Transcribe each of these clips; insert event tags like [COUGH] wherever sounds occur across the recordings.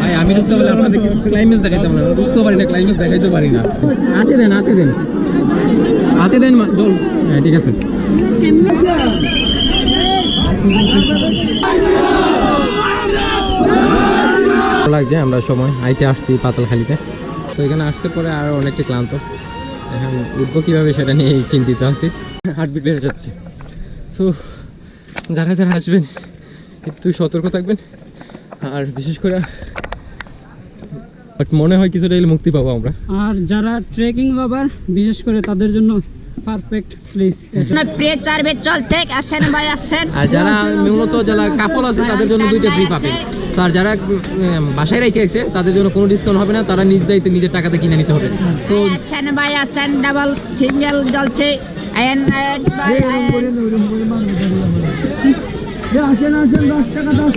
ভাই আমি ঢুকতে পারলে আপনাদের কিছু ক্লাইমেক্স দেখাইতে পারি না। ঢুকতে পারি না ক্লাইমেক্স দেখাইতে পারি না। হাতে দেন হাতে দেন। হাতে দেন মা- জল হ্যাঁ ঠিক আছে। ভালো লাগছে আমরা সময়। আইতে আসছি পাতালখালিতে। তো এখানে আসতে পরে আর অনেকটা ক্লান্ত। এখন উঠবো কীভাবে সেটা নিয়ে চিন্তিত আছি। হার্টবিট বেড়ে যাচ্ছে। তো যারা যারা আসবেন একটু সতর্ক থাকবেন। আর বিশেষ করে বাট মনে হয় কিছুটা এলে মুক্তি পাবো আমরা। আর যারা ট্রেকিং লাভার বিশেষ করে তাদের জন্য পারফেক্ট প্লেস প্রিয় চারবে চল ঠিক আসছেন ভাই আসছেন আর যারা মূলত যারা কাপল আছে তাদের জন্য দুইটা ফ্রি পাবেন। আর যারা বাসায় রেখে আছে তাদের জন্য কোনো ডিসকাউন্ট হবে না তারা নিজ দায়িত্বে নিজের টাকাতে কিনে নিতে হবে। তো আসছেন ভাই আসছেন ডাবল সিঙ্গেল চলছে আয়ন আয়ন ভাই আসেন আসেন দশ টাকা দশ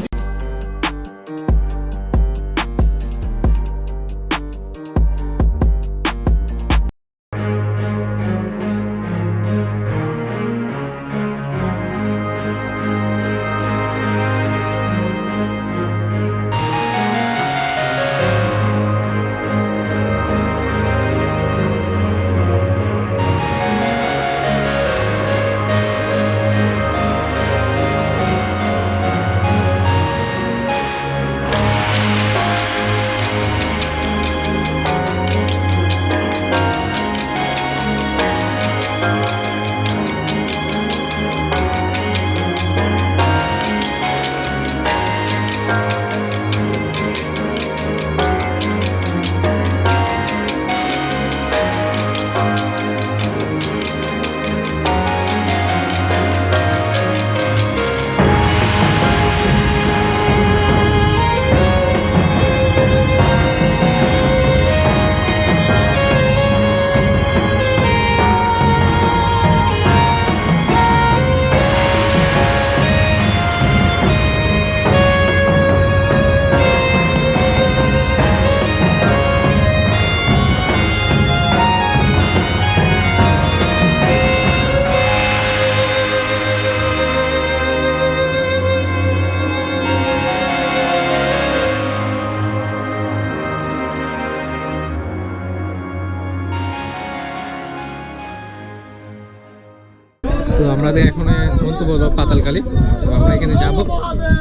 তো আমাদের এখন গন্তব্য হলো পাতালকালী তো আমরা এখানে যাব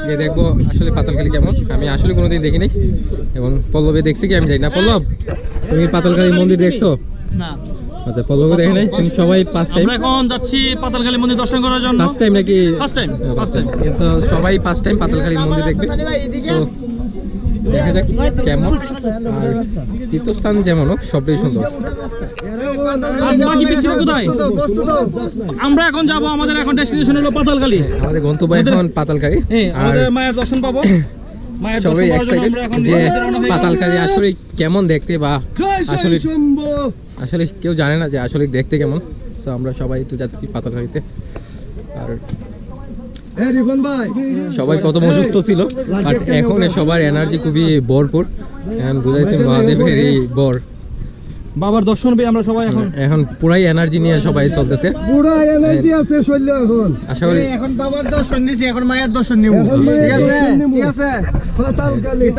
গিয়ে দেখব আসলে পাতালকালী কেমন। আমি আসলে কোনোদিন দেখিনি এবং পল্লবে দেখছি কি আমি জানি না। পল্লব তুমি পাতালকালী মন্দির দেখছ? না। আচ্ছা পল্লবে দেখে নাই। তুমি সবাই ফার্স্ট টাইম আমরা এখন যাচ্ছি মন্দির দর্শন করার জন্য। ফার্স্ট টাইম নাকি? সবাই ফার্স্ট টাইম পাতালকালী মন্দির দেখবে। তো দেখা যাক কেমন। আর তীর্থস্থান যেমন হোক সবটাই সুন্দর। বাকি পিছিয়ে কোথায়? আমরা এখন যাব আমাদের এখন ডেস্টিনেশন হলো পাতালখালী। আমাদের গন্তব্য এখন পাতালকালী হ্যাঁ আর আমাদের মায়ের দর্শন পাবো। সবাই এক্সাইটেড যে হয়ে। পাতালকালী আসলে কেমন দেখতে বা আসলে আসলে কেউ জানে না যে আসলে দেখতে কেমন। তো আমরা সবাই একটু যাচ্ছি পাতালকালীতে আর সবাই প্রথম অসুস্থ ছিল বাট এখন সবার এনার্জি খুবই ভরপুর। এখন বুঝাইছে মহাদেবের এই বর। বাবার দর্শন পেয়ে আমরা সবাই এখন এখন পুরাই এনার্জি নিয়ে সবাই চলতেছে। পুরা এনার্জি আছে শৈল্য এখন। আশা করি এখন বাবার দর্শন নিছি এখন মায়ের দর্শন নিব। ঠিক আছে? ঠিক আছে?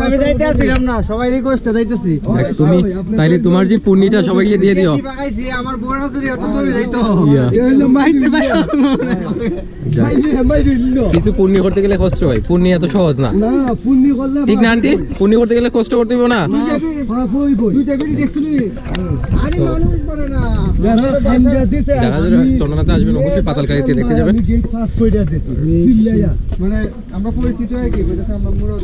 আমি না সবাই রিকোয়েস্টে যাইতেছি। তুমি তাইলে তোমার যে পুণ্যিটা সবাইকে দিয়ে দিও। আমার যদি চলে যাইতো। ইয়া। মাইতে পারে কিছু পুণ্য করতে গেলে কষ্ট হয় পুণ্য এত সহজ না। না পুণ্যি করলে ঠিক না আন্টি? পুণ্য করতে গেলে কষ্ট করতে হবে না। দুইটা দেখছিলি যারা যারা চন্দ্রনাথে আসবেন অবশ্যই পাতালকালীতে দেখতে যাবেন। মানে আমরা পরিচিত হয়ে কি বলতেছে আমরা মুরদ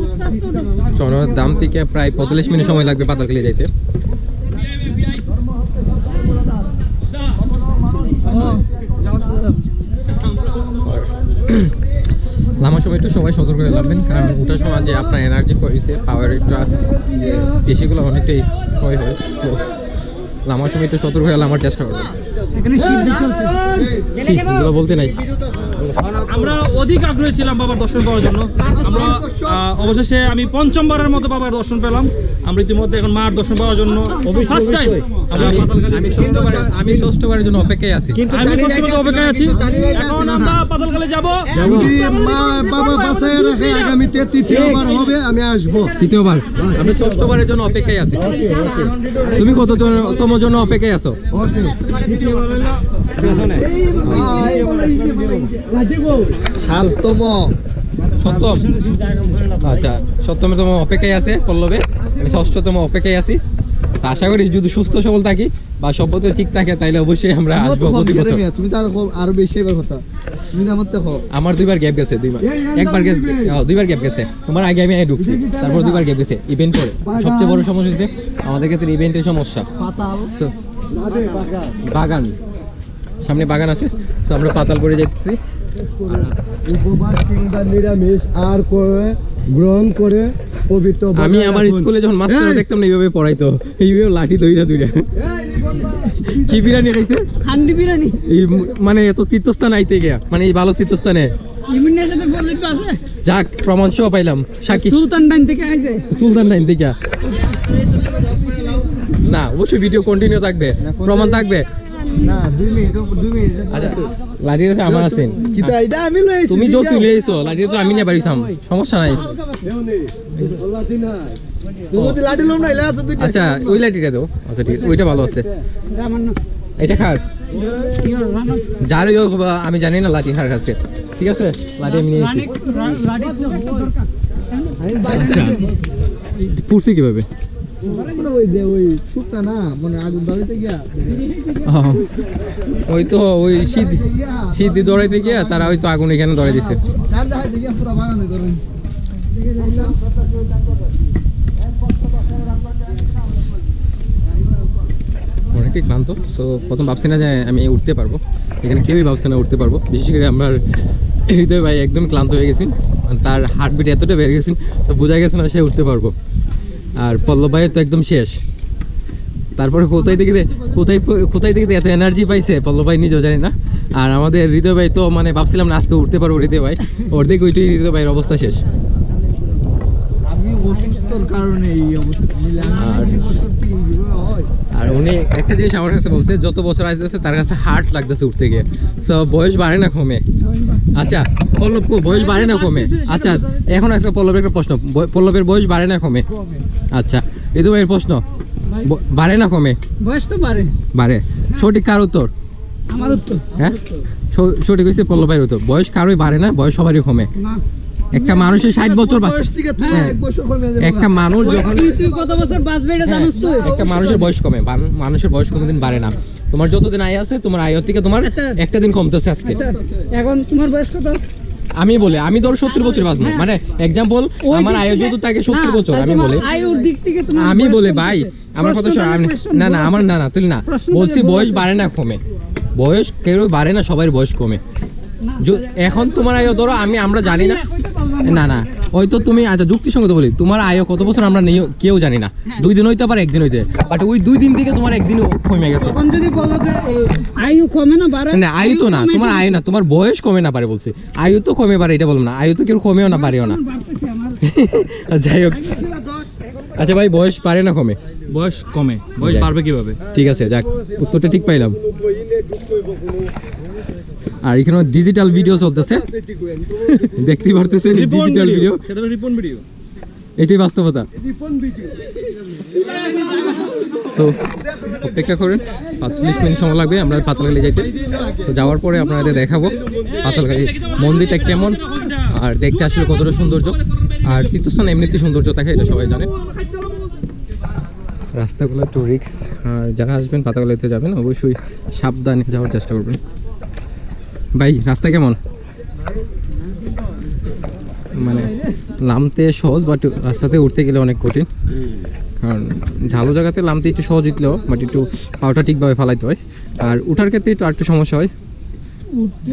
চন্দ্রনাথ দাম থেকে প্রায় পঁয়তাল্লিশ মিনিট সময় লাগবে পাতালকালী যাইতে। নামার সময় একটু সবাই সতর্ক হয়ে নামবেন কারণ ওটার সময় যে আপনার এনার্জি হয়েছে পাওয়ার একটা যে পেশিগুলো অনেকটাই ক্ষয় হয়। তো নামার সময় একটু সতর্ক হয়ে লামার চেষ্টা করবেন। এখানে শীত বলতে নাই। আমরা অধিক আগ্রহী ছিলাম বাবার দর্শন পাওয়ার জন্য। আমরা অবশেষে আমি পঞ্চমবারের মতো বাবার দর্শন পেলাম। আমরা ইতিমধ্যে এখন মার দর্শন পাওয়ার জন্য ফার্স্ট টাইম আমি ষষ্ঠবার আমি ষষ্ঠবারের জন্য অপেক্ষায় আছি। আমি ষষ্ঠবার অপেক্ষায় আছি। এখন আমরা পাতালখালী যাব। মা বাবা বাসায় রাখে আগামীতে তৃতীয়বার হবে আমি আসব। তৃতীয়বার। আমরা ষষ্ঠবারের জন্য অপেক্ষায় আছি। তুমি কত তম জন্য অপেক্ষায় আছো? সাততম। সপ্তম আচ্ছা সপ্তমে তোমার অপেক্ষায় আছে পল্লবে। আমি ষষ্ঠতম অপেক্ষায় আছি। আশা করি যদি সুস্থ সবল থাকি বা সভ্যতা ঠিক থাকে তাইলে অবশ্যই আমরা আসব প্রতি বছর। তুমি তো আরও আরও বেশি এবার কথা। তুমি আমার তো আমার দুইবার গ্যাপ গেছে দুইবার। একবার গেছে দুইবার গ্যাপ গেছে। তোমার আগে আমি আগে ঢুকছি। তারপর দুইবার গ্যাপ গেছে। ইভেন্ট করে। সবচেয়ে বড় সমস্যা হচ্ছে আমাদের ক্ষেত্রে ইভেন্টের সমস্যা। বাগান। সামনে বাগান আছে। তো আমরা পাতাল করে যাচ্ছি। উপবাস কিংবা নিরামিষ আর করে গ্রহণ করে পবিত্র আমি আমার স্কুলে যখন মাস্টার দেখতাম না এইভাবে পড়াইতো। এইভাবে লাঠি দইরা দইরা কি বিরিয়ানি খাইছে? হান্ডি বিরিয়ানি। এই মানে এত তীর্থস্থান আইতে গিয়া মানে এই ভালো তীর্থস্থানে। যাক প্রমাণ সহ পাইলাম। সাকি সুলতান ডাইন থেকে আইছে? সুলতান টাইম থেকে। না অবশ্যই ভিডিও কন্টিনিউ থাকবে। প্রমাণ থাকবে। না দুই মিনিট দুই মিনিট আচ্ছা লাঠির আছে আমার আছেন কিন্তু এটা আমি লই তুমি যত তুলে এসো লাঠির তো আমি নিয়ে বাড়িতাম সমস্যা নাই। তুমি যদি লাঠি লম না এলা আছে দুইটা। আচ্ছা ওই লাঠিটা দাও। আচ্ছা ঠিক আছে ওইটা ভালো আছে। এটা খার যার আমি জানি না লাঠি খার কাছে ঠিক আছে? লাঠি আমি নিয়ে এসেছি। লাডি তো দরকার আচ্ছা কীভাবে? ওই দে ওই শুকনা না মানে আগুন ধরিতে গিয়া। ওই তো ওই শীত শীত দৌড়াইতে গিয়া তারা হয়তো আগুন এখানে ধরে দিছে। অনেকটাই ক্লান্ত? সো প্রথম ভাবছি না যে আমি উঠতে পারব। এখানে কেউই ভাবছে না উঠতে পারব। বিশেষ করে আমার হৃদয় ভাই একদম ক্লান্ত হয়ে গেছেন মানে তার হার্টবিট এতটা বেড়ে গেছেন তো বোঝা গেছে না সে উঠতে পারব। আর পল্লব ভাইয়ের তো একদম শেষ। তারপরে কোথায় থেকে কোথায় কোথায় থেকে এত এনার্জি পাইছে? পল্লব ভাই নিজেও জানি না। আর আমাদের হৃদয় ভাই তো মানে ভাবছিলাম না আজকে উঠতে পারব হৃদয় ভাই। ওর দিকে ওইটাই হৃদয় ভাইয়ের অবস্থা শেষ। আর উনি একটা জিনিস আমার কাছে বলছে যত বছর আসতেছে তার কাছে হার্ট লাগতেছে উঠতে গিয়ে। তো বয়স বাড়ে না কমে। আচ্ছা পল্লব বয়স বাড়ে না কমে? আচ্ছা এখন আছে পল্লবের একটা প্রশ্ন। পল্লবের বয়স বাড়ে না কমে? আচ্ছা ঋতু ভাইয়ের প্রশ্ন। বাড়ে না কমে? বয়স তো পারে বাড়ে। সঠিক কার উত্তর? আমার উত্তর। হ্যাঁ? সঠিক হয়েছে পল্লব ভাইয়ের উত্তর। বয়স কারোই বাড়ে না বয়স সবারই কমে। একটা মানুষের ষাট বছর বয়স হ্যাঁ। একটা মানুষ যখন হ্যাঁ, একটা মানুষের বয়স কমে মানুষের বয়স কোনোদিন বাড়ে না। তোমার যতদিন আয় আছে তোমার আয়ের থেকে তোমার আচ্ছা। একটা দিন কমতেছে আজকে। আচ্ছা এখন তোমার বয়স কত? আমি বলে আমি ধরো সত্তর বছর বাঁচবো। মানে এক্সাম্পল আমার আয়ু যদি থাকে সত্তর বছর আমি বলে। আমি বলে ভাই আমার কথা না না আমার না না তুই না। বলছি বয়স বাড়ে না কমে। বয়স কেউ বাড়ে না সবার বয়স কমে। এখন তোমার আয়ু ধরো আমি আমরা জানি না না। না। হয়তো তুমি আচ্ছা যুক্তিসঙ্গত বলি। তোমার আয়ু কত বছর আমরা নেই কেউ জানি না। হ্যাঁ। দুই দিন হইতে পারে একদিন হইতে। বাট ওই দুই দিন থেকে তোমার একদিন কমে গেছে। তখন যদি বলো যে আয়ু কমে না বাড়ে না আয়ু তো না। তোমার আয়ু না তোমার বয়স কমে না পারে বলছি। আয়ু তো কমে পারে এটা বলব না। আয়ু তো কেউ কমেও না পারেও না। যাই হোক। এখন আচ্ছা ভাই বয়স পারে না কমে? বয়স কমে। বয়স। বাড়বে কীভাবে? ঠিক আছে যাক। উত্তরটা ঠিক পাইলাম। আর এখানে ডিজিটাল ভিডিও চলতেছে। দেখতে পারতেছেন ডিজিটাল ভিডিও ভিডিও সেটা রিপন ভিডিও এটাই বাস্তবতা। সো অপেক্ষা করেন পাঁচচল্লিশ মিনিট সময় লাগবে আমরা পাতালগালি যাইতে। তো যাওয়ার পরে আপনাদের দেখাবো পাতালগালি মন্দিরটা কেমন আর দেখতে আসলে কতটা সৌন্দর্য। আর তীর্থস্থান এমনিতে সৌন্দর্য থাকে এটা সবাই জানে। রাস্তাগুলো একটু রিক্স আর যারা আসবেন পাতাগুলোতে যাবেন অবশ্যই সাবধানে যাওয়ার চেষ্টা করবেন। ভাই রাস্তা কেমন? মানে নামতে সহজ বাট রাস্তাতে উঠতে গেলে অনেক কঠিন। কারণ ঢালু জায়গাতে নামতে একটু সহজ হইলেও বাট একটু পাওটা ঠিকভাবে ফালাইতে হয়। আর উঠার ক্ষেত্রে একটু আরেকটু সমস্যা হয়।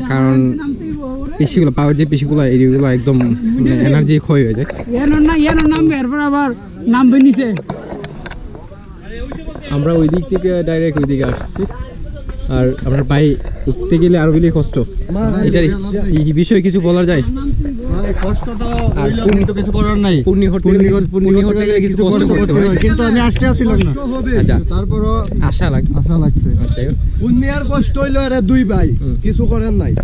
কারণ। পেশিগুলো পাওয়ার যে পেশিগুলো এইগুলো একদম এনার্জি ক্ষয় হয়ে যায়। নামবে এরপর আবার নামবে নিচে আমরা ওই দিক থেকে ডাইরেক্ট ওই দিকে আসছি। আর আপনার ভাই উঠতে গেলে আরও বেশি কষ্ট। এটার এই বিষয়ে কিছু বলা যায়? কষ্ট তো আর হইলেও পূর্ণ- কিন্তু কিছু করার নাই। পূর্ণি হতে গেলে কিছু- পূর্ণি হতে গেলে কিছু কষ্ট করতে হয়। কিন্তু আমি আজকে আসছিলাম না আচ্ছা। তারপরও আশা লাগছে আশা লাগছে। আচ্ছা পুণ্যার কষ্ট হইল এরা দুই ভাই। কিছু করেন নাই।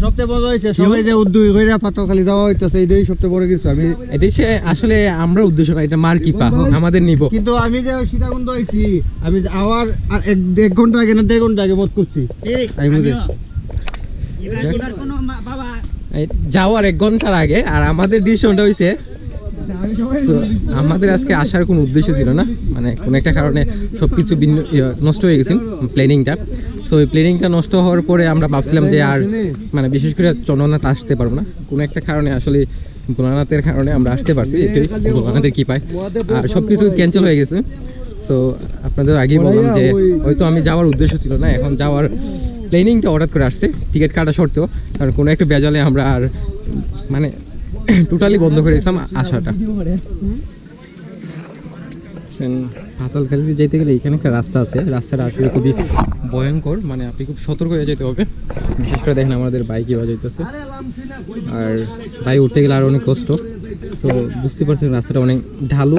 সবচেয়ে বড় হয়েছে সবাই যে উদ্যোগ করে পাথর যাওয়া হইতেছে এইটাই সবচেয়ে বড় কিছু। আমি এটাই সে আসলে আমরা উদ্দেশ্য না এটা মার কিপা আমাদের নিব। কিন্তু আমি যে সীতাকুণ্ড হয়েছি আমি আওয়ার এক এক ঘণ্টা আগে না দেড় ঘণ্টা আগে মত করছি। আমি বুঝি। এবার কোনো মা- বাবা এই যাওয়ার এক ঘণ্টার আগে আর আমাদের ডিসিশনটা হয়েছে So, আমাদের আজকে আসার কোনো উদ্দেশ্য ছিল না। মানে কোনো একটা কারণে সব কিছু নষ্ট হয়ে গেছে প্ল্যানিংটা। সো এই প্ল্যানিংটা নষ্ট হওয়ার পরে আমরা ভাবছিলাম যে আর মানে বিশেষ করে চন্দ্রনাথ আসতে পারব না। কোনো একটা কারণে আসলে ভোলানাথের কারণে আমরা আসতে পারছি এটাই ভোলানাথের কি পায় আর সব কিছু ক্যান্সেল হয়ে গেছে। সো আপনাদের আগেই বললাম যে হয়তো আমি যাওয়ার উদ্দেশ্য ছিল না। এখন যাওয়ার প্লেনিংটা হঠাৎ করে আসছে। টিকিট কাটা সত্ত্বেও, কারণ কোনো একটা বেজালে আমরা আর মানে [COUGHS] টোটালি বন্ধ করে দিয়েছিলাম আসাটা পাতালখালিতে যেতে গেলে এখানে একটা রাস্তা আছে। রাস্তাটা আসলে খুবই ভয়ঙ্কর মানে আপনি খুব সতর্ক হয়ে যেতে হবে। বিশেষ করে দেখেন আমাদের বাইক এবার যেতেছে আর বাইক উঠতে গেলে আর অনেক কষ্ট। সো বুঝতে পারছেন রাস্তাটা অনেক ঢালু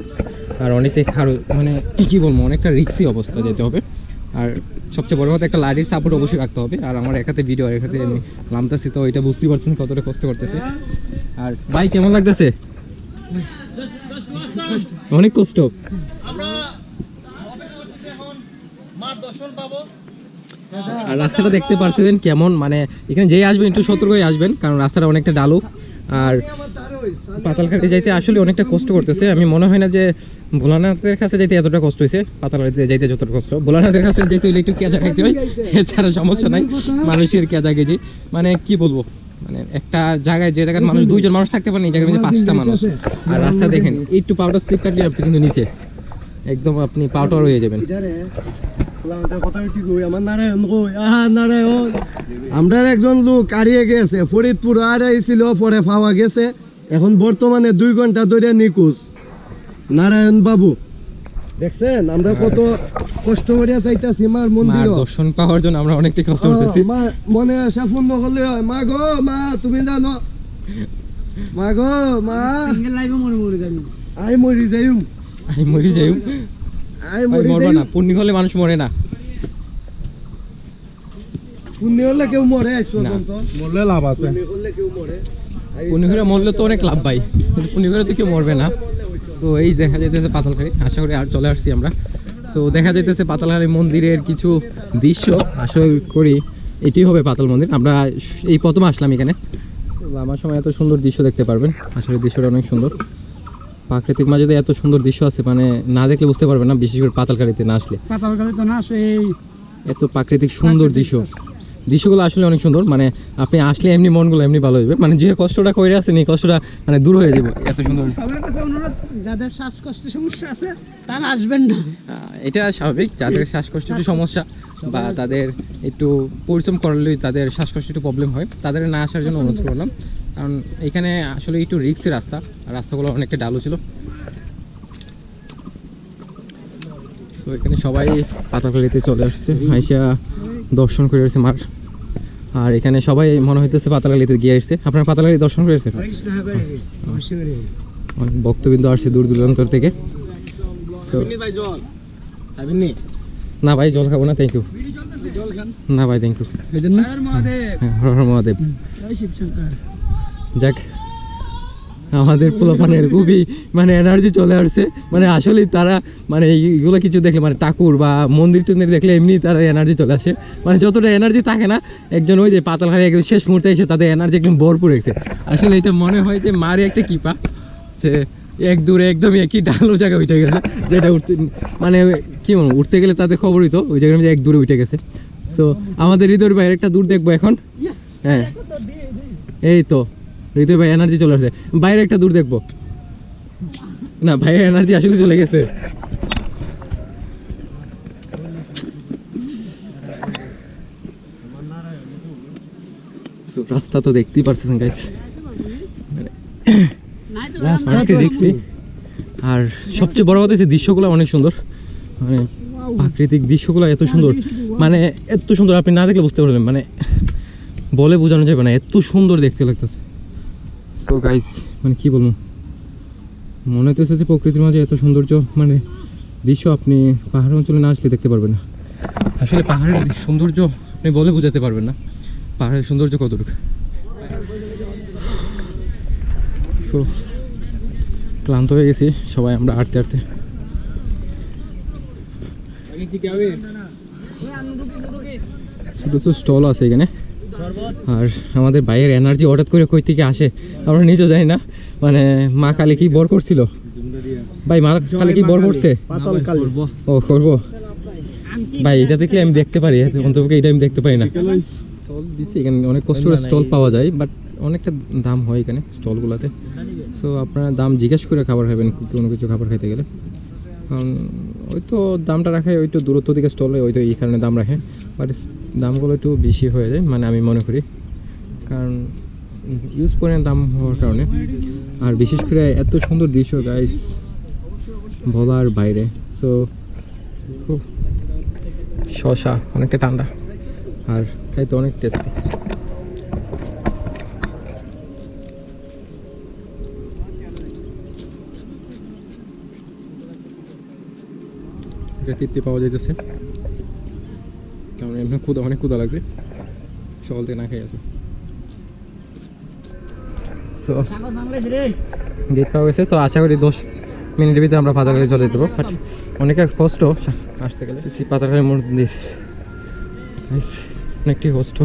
আর অনেকটাই খারো মানে কি বলব অনেকটা রিক্সি অবস্থা যেতে হবে। আর সবচেয়ে বড় কথা একটা লাঠির সাপোর্ট অবশ্যই রাখতে হবে। আর আমার একাতে ভিডিও আর একাতে আমি নামতেছি তো এটা বুঝতেই পারছেন কতটা কষ্ট করতেছে। আর বাইক কেমন লাগতেছে? অনেক কষ্ট। আর রাস্তাটা দেখতে পাচ্ছেন কেমন মানে এখানে যেই আসবেন, একটু সতর্ক হয়ে আসবেন, কারণ রাস্তাটা অনেকটা ডালু আর পাতালঘাটে যাইতে আসলে অনেকটা কষ্ট করতেছে। আমি মনে হয় না যে ভোলানাথের কাছে যাইতে এতটা কষ্ট হয়েছে। পাতালঘাটে যাইতে যতটা কষ্ট। ভোলানাথের কাছে যেতে হলে একটু কেজা খাইতে হয়, এছাড়া সমস্যা নাই। মানুষের কেজা কেজি মানে কি বলব? মানে একটা জায়গায় যে জায়গায় মানুষ দুইজন মানুষ থাকতে পারেন এই জায়গায় মধ্যে পাঁচটা মানুষ। আর রাস্তা দেখেন একটু পাউডার স্লিপ কাটলে আপনি কিন্তু নিচে একদম আপনি পাউডার হয়ে যাবেন। আমার নারায়ণ কই নারায়ণ। আমরা একজন লোক হারিয়ে গেছে ফরিদপুর হারাইছিল পরে পাওয়া গেছে। এখন বর্তমানে দুই ঘণ্টা ধরে নিখোঁজ। নারায়ণ বাবু। দেখছেন? আমরা কত কষ্ট করিয়া মার মন্দির দর্শন পাওয়ার জন্য আমরা অনেকটাই কষ্ট করতেছি। মনে আশা পূর্ণ করলে হয়। মা গো মা তুমি জানো? মা গো মা। সিঙ্গেল লাইফে মরে মরে আই মরি যাই আই মরি না পূর্ণি হলে মানুষ মরে না। পুণ্য হলে কেউ মরে আজ পর্যন্ত। বললে লাভ আছে। পুণ্য হলে কেউ মরে। পূর্ণি করে মরলে তো অনেক লাভ ভাই। পূর্ণি করে তো কেউ মরবে না। তো এই দেখা যাইতেছে পাতালখালি। আশা করি আর চলে আসছি আমরা। তো দেখা যাইতেছে পাতালখালি মন্দিরের কিছু দৃশ্য। আশা করি এটি হবে পাতাল মন্দির। আমরা এই প্রথম আসলাম এখানে। তো আমার সময় এত সুন্দর দৃশ্য দেখতে পারবেন। আসলে দৃশ্যটা অনেক সুন্দর। প্রাকৃতিক মাঝে এত সুন্দর দৃশ্য আছে মানে না দেখলে বুঝতে পারবেন না বিশেষ করে পাতালখালিতে না আসলে। পাতাল গালে তো না সেই এত প্রাকৃতিক সুন্দর দৃশ্য। দৃশ্যগুলো আসলে অনেক সুন্দর মানে আপনি আসলে এমনি মনগুলো এমনি ভালো হয়ে যাবে মানে যে কষ্টটা করে আছেন এই কষ্টটা মানে দূর হয়ে যাবে। এত সুন্দর। সবার কাছে অনুরোধ যাদের শ্বাসকষ্টের সমস্যা আছে তারা আসবেন না। এটা স্বাভাবিক যাদের শ্বাসকষ্ট একটু সমস্যা বা তাদের একটু পরিশ্রম করলেই তাদের শ্বাসকষ্ট একটু প্রবলেম হয় তাদের না আসার জন্য অনুরোধ করলাম। কারণ এখানে আসলে একটু রিক্সের রাস্তা রাস্তাগুলো অনেকটা ডালু ছিল। তো এখানে সবাই পাতাখালিতে চলে আসছে। আইসা দর্শন করে আসছে মার। আর এখানে সবাই মনে হইতেছে পাতালালিতে গিয়ে আসছে। আপনারা পাতালালি দর্শন করেছেন অনেক ভক্তবৃন্দ আসছে দূর দূরান্তর থেকে। না ভাই জল খাব না থ্যাংক ইউ না ভাই থ্যাংক ইউ হর হর মহাদেব। যাক আমাদের পোলাপানের খুবই মানে এনার্জি চলে আসছে। মানে আসলে তারা মানে এইগুলো কিছু দেখলে মানে ঠাকুর বা মন্দির টন্দির দেখলে এমনি তারা এনার্জি চলে আসে। মানে যতটা এনার্জি থাকে না একজন ওই যে পাতাল খালি একদম শেষ মুহূর্তে এসে তাদের এনার্জি একদম ভরপুর হয়েছে। আসলে এটা মনে হয় যে মারে একটা কিপা সে এক দূরে একদম একই ডালো জায়গায় উঠে গেছে যেটা উঠতে মানে কি বলব উঠতে গেলে তাদের খবরই তো ওই জায়গায় এক দূরে উঠে গেছে। সো আমাদের হৃদয় ভাইয়ের একটা দূর দেখব এখন। হ্যাঁ। এই তো। হৃদয় ভাই এনার্জি চলে আসছে। বাইরে একটা দূর দেখব। না, ভাইয়ের এনার্জি আসলে চলে গেছে। রাস্তা তো দেখতেই পারতেছেন গাইস নাই। তো আর সবচেয়ে বড় কথা হচ্ছে দৃশ্যগুলো অনেক সুন্দর। মানে প্রাকৃতিক দৃশ্যগুলো এত সুন্দর। মানে এত সুন্দর, আপনি না দেখলে বুঝতে পারবেন। মানে বলে বোঝানো যাবে না, এত সুন্দর দেখতে লাগতেছে। সো গাইস মানে কি বলব? মনে হতেছে যে প্রকৃতির মাঝে এত সৌন্দর্য মানে দৃশ্য আপনি পাহাড় অঞ্চলে না আসলে দেখতে পারবেন না। আসলে পাহাড়ের সৌন্দর্য আপনি বলে বোঝাতে পারবেন না। পাহাড়ের সৌন্দর্য কতটুকু? সো ক্লান্ত হয়ে গেছি সবাই আমরা হাঁটতে হাঁটতে। ছোট ছোট স্টল আছে এখানে। আর আমাদের ভাইয়ের এনার্জি হঠাৎ করে কই থেকে আসে আমরা নিজেও জানি না। মানে মা কালী কি বর করছিল? ভাই মা কালী কি বর করছে? ও করব। ভাই এটা দেখলে আমি দেখতে পারি অন্তপক্ষে এটা আমি দেখতে পারি না। স্টল দিছি। এখানে অনেক কষ্ট করে স্টল পাওয়া যায় বাট অনেকটা দাম হয় এখানে স্টলগুলোতে। সো আপনারা দাম জিজ্ঞেস করে খাবার খাবেন কোনো কিছু খাবার খাইতে গেলে। কারণ ওই তো দামটা রাখে, ওই তো দূরত্ব থেকে স্টলে ওই তো এই কারণে দাম রাখে। বাট দামগুলো একটু বেশি হয়ে যায় মানে আমি মনে করি। কারণ ইউজ করে দাম হওয়ার কারণে। আর বিশেষ করে এত সুন্দর দৃশ্য গাইস বলার বাইরে। সো খুব শশা অনেকটা ঠান্ডা। আর খাইতে অনেক টেস্টি তৃপ্তি পাওয়া যাইতেছে। কারণ এমনি ক্ষুদা অনেক ক্ষুদা লাগছে। সকাল থেকে না খেয়ে আছে। গেট পাওয়া গেছে তো আশা করি দশ মিনিটের ভিতরে আমরা পাতাখালি চলে যেতে পারব। বাট অনেক কষ্ট আসতে গেলে। সি পাতাখালি মন্দির অনেকটি কষ্ট।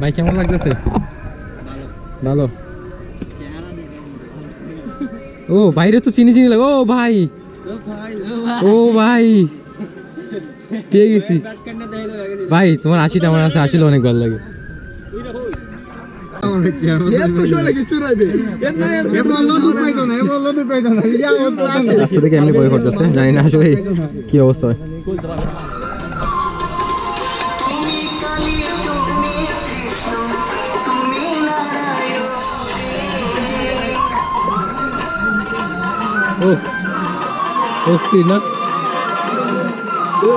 ভাই কেমন লাগতেছে? ভালো। ও বাইরে তো চিনি চিনি লাগে। ও ভাই। ও ভাই। পেয়ে গেছি। ভাই তোমার আশিটা আমার আছে আসলে অনেক ভালো লাগে। কিছু। রাস্তা থেকে এমনি বই করতেছে জানি না আসলে কি অবস্থা হয়। ও অস্থির না?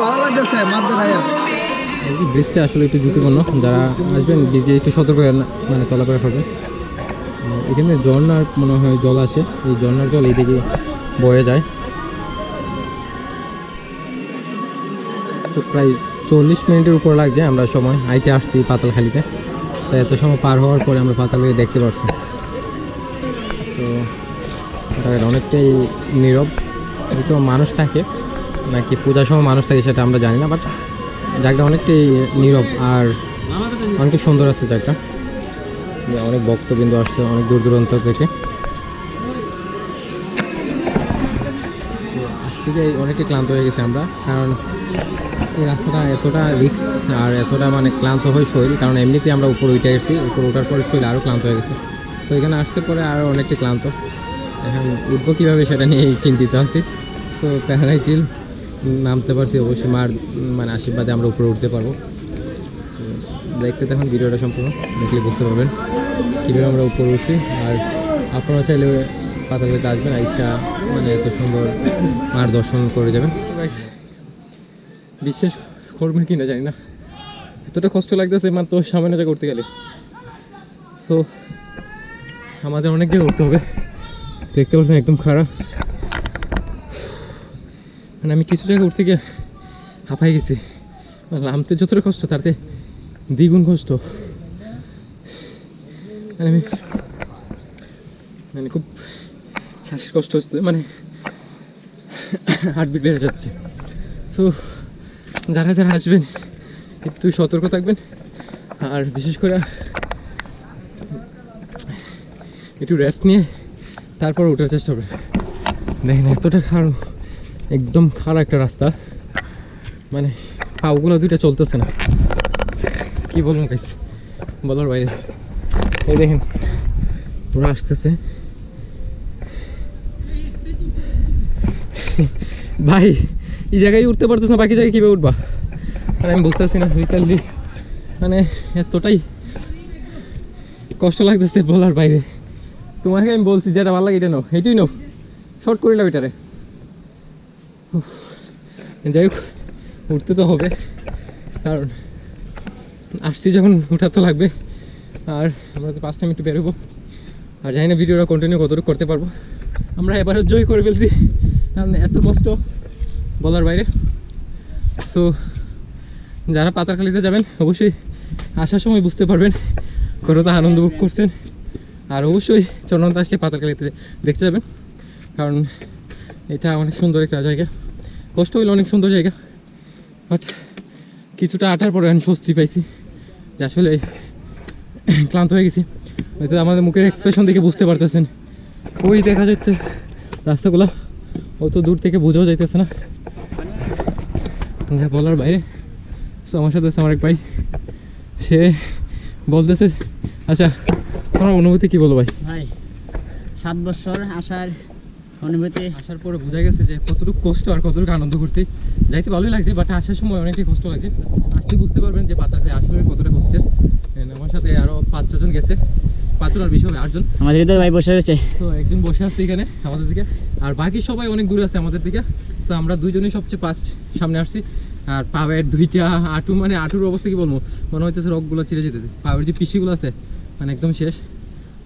ভালো লাগতেছে মাদ্দার আয়া। ব্রিজটা আসলে একটু ঝুঁকিপূর্ণ। যারা আসবেন ব্রিজে একটু সতর্ক মানে চলাফেরা করবেন। এখানে ঝর্ণার মনে হয় জল আসে। এই ঝর্ণার জল এইদিকে বয়ে যায়। তো প্রায় চল্লিশ মিনিটের উপর লাগছে আমরা সময়। আইটে আসছি পাতালখালিতে। তো এত সময় পার হওয়ার পরে আমরা পাতালখালি দেখতে পারছি। এটা অনেকটাই নীরব। হয়তো মানুষ থাকে, নাকি পূজার সময় মানুষ থাকে সেটা আমরা জানি না বাট জায়গাটা অনেকটাই নীরব আর অনেক সুন্দর আছে জায়গাটা। অনেক ভক্তবৃন্দ আসছে, অনেক দূর দূরান্ত থেকে। আজ থেকে অনেকটাই ক্লান্ত হয়ে গেছে আমরা, কারণ এই রাস্তাটা এতটা রিক্স আর এতটা মানে ক্লান্ত হয়ে শরীর, কারণ এমনিতেই আমরা উপরে উঠে গেছি, উপরে ওঠার পরে শরীর আরও ক্লান্ত হয়ে গেছে। তো এখানে আসতে পরে আরও অনেকটাই ক্লান্ত। এখন উঠবো কীভাবে সেটা নিয়ে চিন্তিত আছি। তো প্যারাই চিল, নামতে পারছি অবশ্যই, মার মানে আশীর্বাদে আমরা উপরে উঠতে পারব। দেখতে দেখুন ভিডিওটা সম্পূর্ণ, দেখলে বুঝতে পারবেন কীভাবে আমরা উপরে উঠছি। আর আপনারা চাইলে পাতালতে আসবেন আইসা মানে এত সুন্দর মার দর্শন করে যাবেন। বিশ্বাস করবেন কি না জানি না। এতটা কষ্ট লাগতেছে মাত্র সামান্য জায়গা করতে গেলে। সো আমাদের অনেক জায়গায় উঠতে হবে। দেখতে পাচ্ছেন, একদম খারাপ মানে আমি কিছু জায়গায় উঠতে গিয়ে হাঁপাই গেছি। নামতে যতটা কষ্ট, তাতে দ্বিগুণ কষ্ট। মানে আমি মানে খুব শ্বাসের কষ্ট হচ্ছে মানে হার্টবিট বেড়ে যাচ্ছে। সো যারা যারা আসবেন, একটু সতর্ক থাকবেন। আর বিশেষ করে একটু রেস্ট নিয়ে তারপর ওঠার চেষ্টা করবেন দেখেন, এতটা খারাপ একদম খারাপ একটা রাস্তা। মানে পাগুলো দুইটা চলতেছে না। কি বলব গাইস বলার বাইরে। এই দেখেন, ওরা আসতেছে। ভাই, এই জায়গায় উঠতে পারতেছ না, বাকি জায়গায় কীভাবে উঠবা? মানে আমি বুঝতেছি না রিটার্লি মানে এতটাই কষ্ট লাগতেছে বলার বাইরে। তোমাকে আমি বলছি যেটা ভালো লাগে এটা নাও এটাই নাও। শর্ট করিলাম এটারে। উফ, যাই হোক উঠতে তো হবে। কারণ আসছি যখন উঠার তো লাগবে। আর আমরা তো পাঁচ টাইম একটু বেরোবো আর জানি না ভিডিওটা কন্টিনিউ কতটুকু করতে পারব। আমরা এবারও জয় করে ফেলছি। কারণ এত কষ্ট বলার বাইরে। সো যারা পাতাখালিতে যাবেন অবশ্যই আসার সময় বুঝতে পারবেন। কতটা আনন্দ ভোগ করছেন। আর অবশ্যই চন্দ্রনাথ আসলে পাতাখালিতে দেখতে যাবেন। কারণ এটা অনেক সুন্দর একটা জায়গা। কষ্ট হইলে অনেক সুন্দর জায়গা। বাট কিছুটা আটার পরে আমি স্বস্তি পাইছি যে আসলে ক্লান্ত হয়ে গেছি। হয়তো আমাদের মুখের এক্সপ্রেশন দেখে বুঝতে পারতেছেন। ওই দেখা যাচ্ছে রাস্তাগুলো অত দূর থেকে বোঝাও যাইতেছে না। যা বলার বাইরে। আমার সাথে আমার এক ভাই। সে বলতেছে আচ্ছা তোমার অনুভূতি কি বলো ভাই? ভাই সাত বছর আসার অনুভূতি। আসার পরে বোঝা গেছে যে কতটুকু কষ্ট আর কতটুকু আনন্দ করছি। যাইতে ভালোই লাগছে বাট আসার সময় অনেকটাই কষ্ট লাগছে। আসলে বুঝতে পারবেন যে পাতাতে আসলে কতটা কষ্টের। আমার সাথে আরও পাঁচ ছজন গেছে। পাঁচজন আর বেশি হবে আটজন। আমাদের হৃদয় ভাই বসে রয়েছে। তো একজন বসে আছে এখানে আমাদের দিকে। আর বাকি সবাই অনেক দূরে আছে আমাদের দিকে। তো আমরা দুইজনই সবচেয়ে ফার্স্ট সামনে আসছি। আর পায়ের দুইটা আটু মানে আটুর অবস্থা কি বলব? মনে হইতেছে রকগুলো চিরে যেতেছে। পায়ের যে পিসিগুলো আছে মানে একদম শেষ।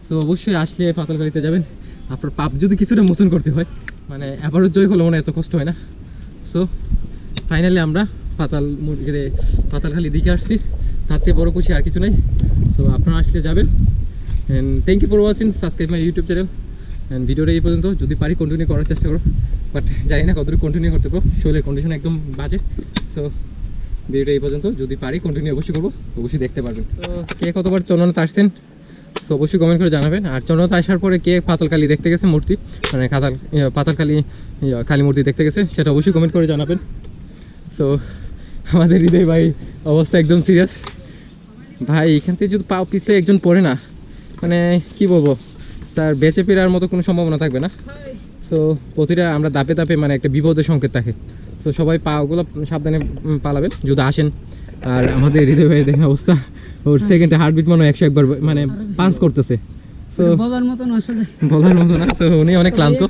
তো অবশ্যই আসলে পাতালগাড়িতে যাবেন। আপনার পাপ যদি কিছুটা মোচন করতে হয় মানে আবারও জয় হলো মনে এত কষ্ট হয় না। সো ফাইনালি আমরা পাতাল মুরগিরে পাতালখালি দিকে আসছি। তার থেকে বড় খুশি আর কিছু নাই। সো আপনারা আসলে যাবেন। And thank you for watching subscribe my YouTube channel and ভিডিওটা এই পর্যন্ত। যদি পারি কন্টিনিউ করার চেষ্টা করো। বাট জানি না কতটুকু কন্টিনিউ করতে পারব। শরীরের কন্ডিশন একদম বাজে। সো ভিডিওটা এই পর্যন্ত। যদি পারি কন্টিনিউ অবশ্যই করব। অবশ্যই দেখতে পারবেন। তো কে কতবার চন্দ্রনাথ আসছেন? সো অবশ্যই কমেন্ট করে জানাবেন। আর চন্দ্রনাথ আসার পরে কে পাতালকালী দেখতে গেছে মূর্তি? মানে কাতাল পাতালকালী ইয়া, কালী মূর্তি দেখতে গেছে সেটা অবশ্যই কমেন্ট করে জানাবেন। সো আমাদের হৃদয় ভাই অবস্থা একদম সিরিয়াস ভাই এখান থেকে যদি পাও পিছলে একজন পড়ে না মানে কি বলব? স্যার বেঁচে ফেরার মতো কোনো সম্ভাবনা থাকবে না। সো প্রতিটা আমরা দাপে দাপে মানে একটা বিপদের সংকেত থাকে। সো সবাই পাগুলো সাবধানে পালাবেন। যদি আসেন আর আমাদের হৃদয় ভাই দেখে অবস্থা। ওর সেকেন্ডে হার্টবিট মনে হয় একশো একবার মানে পাঞ্চ করতেছে। সো বলার মতন আসলে। বলার মতো না সো উনি অনেক ক্লান্ত।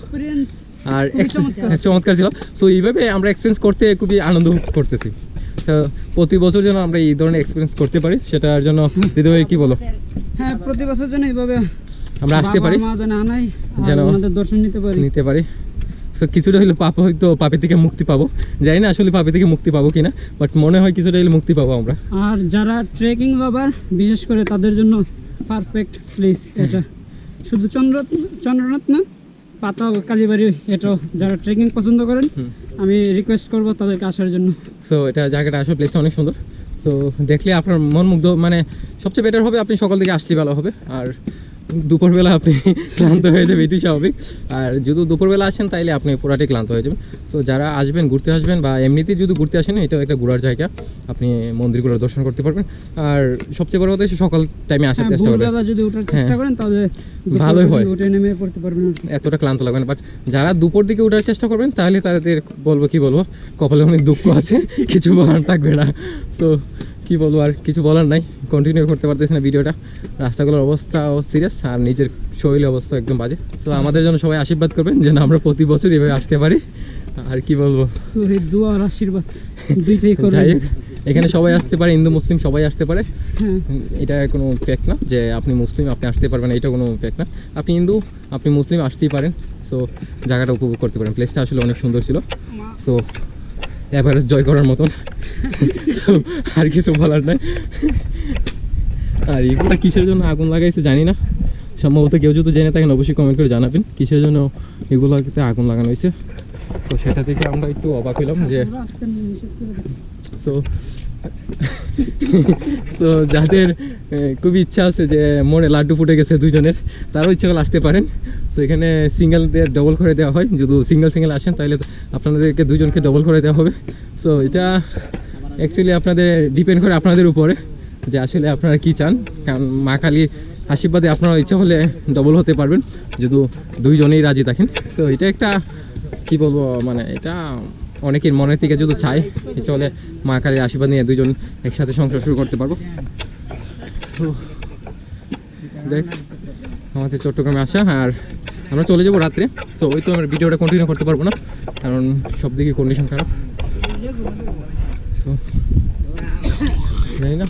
আর খুবই চমৎকার। হ্যাঁ, ছিল। সো এইভাবে আমরা এক্সপিরিয়েন্স করতে খুবই আনন্দ করতেছি। তো প্রতি বছর যেন আমরা এই ধরনের এক্সপিরিয়েন্স করতে পারি সেটার জন্য হৃদয় ভাই কি বলো? হ্যাঁ প্রতি বছর যেন এইভাবে আমরা আসতে পারি। যেন ওনাদের দর্শন নিতে পারি। নিতে পারি। সো কিছুটা হইলে পাপ হয়তো পাপের থেকে মুক্তি পাবো। জানি না আসলে পাপের থেকে মুক্তি পাবো কিনা বাট মনে হয় কিছুটা হইলে মুক্তি পাবো আমরা। আর যারা ট্রেকিং লাভার বিশেষ করে তাদের জন্য পারফেক্ট প্লেস এটা। শুধু চন্দ্র চন্দ্রনাথ না পাতাল কালীবাড়ি এটাও যারা ট্রেকিং পছন্দ করেন আমি রিকোয়েস্ট করব তাদেরকে আসার জন্য। সো এটা জায়গাটা আসলে প্লেসটা অনেক সুন্দর। সো দেখলে আপনার মন মুগ্ধ মানে সবচেয়ে বেটার হবে আপনি সকাল থেকে আসলে ভালো হবে। আর দুপুরবেলা আপনি [LAUGHS] ক্লান্ত হয়ে যাবে এটি স্বাভাবিক। আর যদি দুপুরবেলা আসেন তাইলে আপনি পুরাটাই ক্লান্ত হয়ে যাবেন। সো যারা আসবেন ঘুরতে আসবেন বা এমনিতেই যদি ঘুরতে আসেন এটাও একটা ঘোরার জায়গা। আপনি মন্দিরগুলো দর্শন করতে পারবেন। আর সবচেয়ে বড় কথা সকাল টাইমে আসার হ্যাঁ, চেষ্টা করবেন। যদি ওঠার চেষ্টা হ্যাঁ। করেন তাহলে ভালোই হয়। উঠে নেমে পড়তে পারবেন এতটা ক্লান্ত লাগবে না। বাট যারা দুপুর দিকে ওঠার চেষ্টা করবেন তাহলে তাদের বলব কি বলব? কপালে অনেক দুঃখ আছে কিছু বলার থাকবে না। তো কি বলব আর কিছু বলার নাই। কন্টিনিউ করতে পারতেছি না ভিডিওটা। রাস্তাগুলোর অবস্থা সিরিয়াস আর নিজের শরীর অবস্থা একদম বাজে। তো আমাদের জন্য সবাই আশীর্বাদ করবেন যেন আমরা প্রতি বছর এভাবে আসতে পারি। আর কি বলব? So, দোয়া আর আশীর্বাদ দুইটাই যাই এখানে সবাই আসতে পারে হিন্দু মুসলিম সবাই আসতে পারে। হ্যাঁ। এটা কোনো ফ্যাক্ট না যে আপনি মুসলিম আপনি আসতে পারবেন এটা কোনো ফ্যাক্ট না। আপনি হিন্দু আপনি মুসলিম আসতেই পারেন। সো জায়গাটা উপভোগ করতে পারেন। প্লেসটা আসলে অনেক সুন্দর ছিল। সো এভারেজ জয় করার মতন। আর কিছু বলার নাই। আর এগুলো কিসের জন্য আগুন লাগাইছে জানি না। সম্ভবত কেউ যদি জেনে থাকেন অবশ্যই কমেন্ট করে জানাবেন। কিসের জন্য এগুলোতে আগুন লাগানো হয়েছে? তো সেটা থেকে আমরা একটু অবাক হইলাম যে ওরা সো যাদের খুবই ইচ্ছা আছে যে মনে লাড্ডু ফুটে গেছে দুজনের তারাও ইচ্ছা করলে আসতে পারেন। সো এখানে সিঙ্গেল ডবল করে দেওয়া হয়। যদি সিঙ্গেল সিঙ্গেল আসেন, তাহলে আপনাদেরকে দুজনকে ডবল করে দেওয়া হবে। সো এটা অ্যাকচুয়ালি আপনাদের ডিপেন্ড করে আপনাদের উপরে যে আসলে আপনারা কি চান। কারণ মা কালী আশীর্বাদে আপনারা ইচ্ছা হলে ডবল হতে পারবেন। যদি দুইজনেই রাজি থাকেন। সো এটা একটা, কি বলব মানে এটা অনেকের মনের থেকে যদি চাই চলে, মা কালীর আশীর্বাদ নিয়ে দুজন একসাথে সংসার শুরু করতে পারব। দেখ আমাদের চট্টগ্রামে আসা আর আমরা চলে যাব রাত্রে। তো ওই তো আমরা ভিডিওটা কন্টিনিউ করতে পারব না, কারণ সব দিকে কন্ডিশন খারাপ। সো জানি না?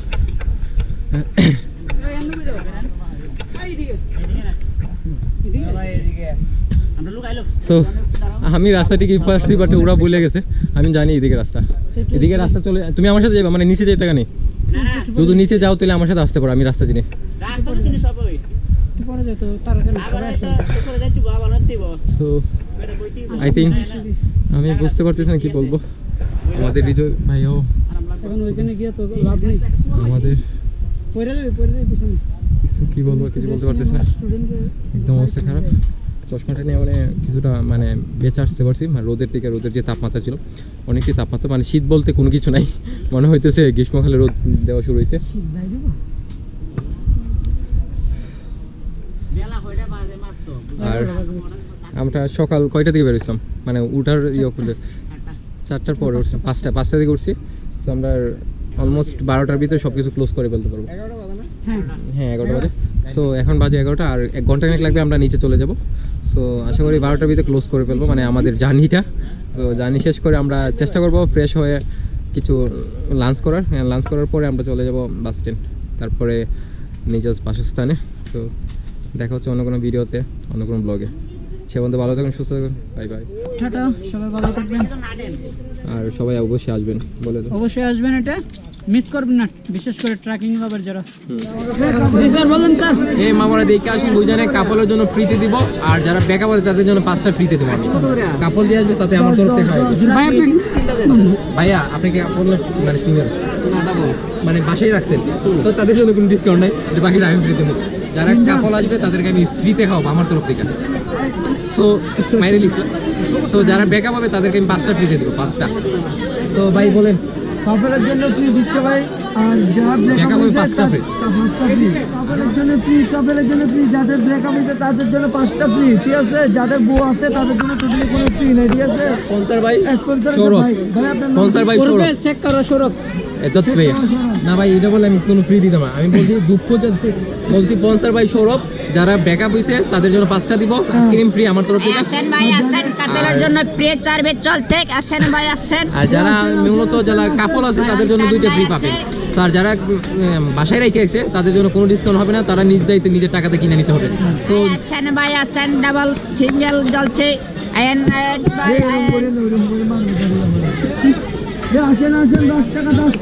সো আমি রাস্তা ঠিক পারছি বাট ওরা বলে গেছে? আমি জানি এদিকে রাস্তা। এদিকে রাস্তা চলে তুমি আমার সাথে যাবে মানে নিচে যেতে কেন? যদি নিচে যাও তাহলে আমার সাথে আসতে পারো আমি রাস্তা চিনি। সো আই থিঙ্ক আমি বুঝতে পারতেছি না কি বলব। আমাদের হৃদয় ভাইও এখন ওইখানে গিয়ে তো লাভ নেই। আমাদের কিছু কি বলব কিছু বলতে পারতেছি না। একদম অবস্থা খারাপ। চশমাটা নিয়ে মানে কিছুটা মানে বেঁচে আসতে পারছি। মানে রোদের থেকে রোদের যে তাপমাত্রা ছিল অনেকটাই তাপমাত্রা মানে শীত বলতে কোনো কিছু নাই। [LAUGHS] মনে হইতেছে গ্রীষ্মকালে রোদ দেওয়া শুরু হয়েছে আর আমরা সকাল কয়টা থেকে বেরোছিলাম মানে উঠার ইয়ে করলে। চারটার পরে উঠছিলাম। পাঁচটা পাঁচটা থেকে উঠছি। তো আমরা অলমোস্ট বারোটার ভিতরে সব কিছু ক্লোজ করে ফেলতে পারব। হ্যাঁ হ্যাঁ এগারোটা বাজে। সো এখন বাজে এগারোটা আর এক ঘণ্টা খানেক লাগবে আমরা নিচে চলে যাব। সো আশা করি বারোটার ভিতরে ক্লোজ করে ফেলব মানে আমাদের জার্নিটা তো জার্নি শেষ করে আমরা চেষ্টা করব ফ্রেশ হয়ে কিছু লাঞ্চ করার। লাঞ্চ করার পরে আমরা চলে যাব বাস স্ট্যান্ড তারপরে নিজের বাসস্থানে। তো দেখা হচ্ছে অন্য কোনো ভিডিওতে অন্য কোনো ব্লগে সে পর্যন্ত ভালো থাকুন সুস্থ থাকুন বাই বাই টাটা সবাই ভালো থাকবেন। আর সবাই অবশ্যই আসবেন বলে অবশ্যই আসবেন এটা। মিস করবেন না বিশেষ করে ট্রেকিং লাভার যারা জি স্যার বলেন স্যার। এই মামারা দেখে আসুন দুইজনে কাপলের জন্য ফ্রিতে দিব আর যারা বেকার আছে তাদের জন্য পাঁচটা ফ্রিতে দেবো কাপল দিয়ে আসবে তাতে আমার তরফ থেকে ভাই আপনি ভাইয়া আপনি কি কাপল মানে সিঙ্গেল মানে বাসায় রাখছেন? তো তাদের জন্য কোনো ডিসকাউন্ট নাই যে বাকিটা আমি ফ্রিতে দেবো যারা কাপল আসবে তাদেরকে আমি ফ্রিতে খাওয়াবো আমার তরফ থেকে। সো মাইরেল ইসলাম সো যারা বেকআপ হবে তাদেরকে আমি পাঁচটা ফ্রিতে দেবো পাঁচটা। তো ভাই বলেন। কাপড়ের জন্য ফ্রি দিচ্ছে ভাই। আর যারা বেকআপ হবে পাঁচটা ফ্রি পাঁচটা ফ্রি কাপড়ের জন্য ফ্রি কাপড়ের জন্য ফ্রি যাদের ব্রেকআপ হয়েছে তাদের জন্য পাঁচটা ফ্রি ঠিক আছে? যাদের বউ আছে তাদের জন্য টোটালি কোনো ফ্রি নেই ঠিক আছে? স্পন্সর ভাই স্পন্সর ভাই। ভাই আপনার স্পন্সর ভাই সৌরভ। চেক করো সৌরভ। দত্ত ভাইয়া। না ভাই এটা বলে আমি কোনো ফ্রি দিতাম না। আমি বলছি দুঃখ যাচ্ছে বলছি পঞ্চার ভাই সৌরভ যারা ব্যাকআপ তাদের জন্য পাঁচটা দিব। আইসক্রিম ফ্রি আমার তরফ থেকে। আসেন ভাই আসেন কাপেলের জন্য প্রিয় সার্ভিস চলছে আসেন ভাই আসেন। আর যারা মূলত যারা কাপল আছে তাদের জন্য দুইটা ফ্রি পাবেন। আর যারা বাসায় রেখে আছে তাদের জন্য কোনো ডিসকাউন্ট হবে না। তারা নিজ দায়িত্বে নিজের টাকাতে কিনে নিতে হবে। তো আসেন ভাই আসেন ডাবল সিঙ্গেল চলছে আয়েন আয়েন। ভাই আসেন আসেন দশ টাকা দশ